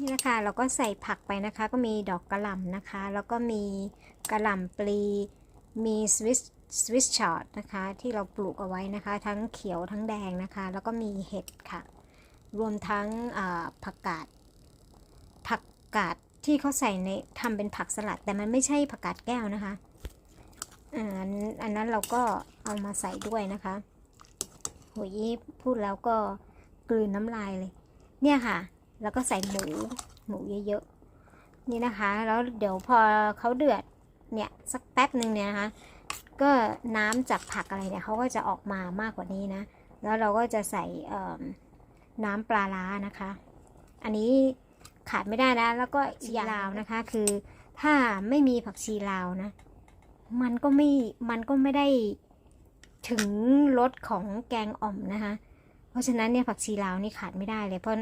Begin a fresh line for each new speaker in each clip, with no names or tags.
ค่นะคะเราก็ใส่ผักไปนะคะ ก็มีดอกกระหล่ำนะคะ แล้วก็มีกระหล่ำปลีมีสวิสสวิสชอตนะคะ ที่เราปลูกเอาไว้นะคะ ทั้งเขียวทั้งแดงนะคะ แล้วก็มีเห็ดค่ะ รวมทั้งผักกาดผักกาดที่เขาใส่ในทำเป็นผักสลัด แต่มันไม่ใช่ผักกาดแก้วนะคะอันอันนั้นเราก็เอามาใส่ด้วยนะคะโหยพูดแล้วก็กลืนน้ำลายเลย เนี่ยค่ะ แล้วก็ใส่หมูหมูเยอะๆนี่นะคะ แล้วเดี๋ยวพอเขาเดือดเนี่ยสักแป๊บหนึ่งเนี่ยนะคะ ก็น้ำจากผักอะไรเนี่ยเขาก็จะออกมามากกว่านี้นะ แล้วเราก็จะใส่น้ำปลาร้านะคะ อันนี้ขาดไม่ได้นะ แล้วก็อีกอย่างลาวนะคะ คือถ้าไม่มีผักชีลาวนะ มันก็ไม่ มันก็ไม่ได้ถึงรสของแกงอ่อมนะคะ เพราะฉะนั้นเนี่ยผักชีลาวนี่ขาดไม่ได้เลย เพราะ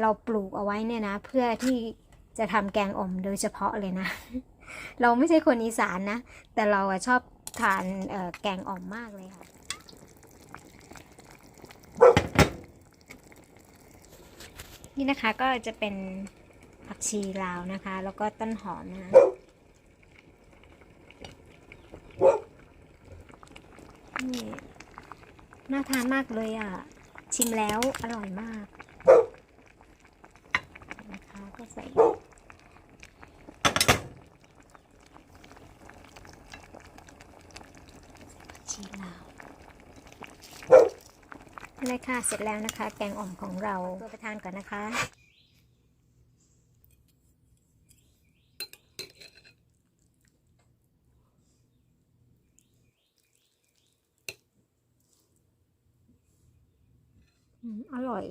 เราปลูกเอาไว้เนี่ยนะ เพื่อที่จะทำแกงอ่อมโดยเฉพาะเลยนะ เราไม่ใช่คนอีสานนะ แต่เราชอบทานแกงอ่อมมากเลยค่ะนี่นะคะก็จะเป็นผักชีลาวนะคะ แล้วก็ต้นหอมนะคะนี่น่าทานมากเลยอะ ชิมแล้วอร่อยมาก ก็ใส่ผักชีลาวนี่ค่ะ เสร็จแล้วนะคะ แกงอ่อมของเราตัวไปทานก่อนนะคะอร่อย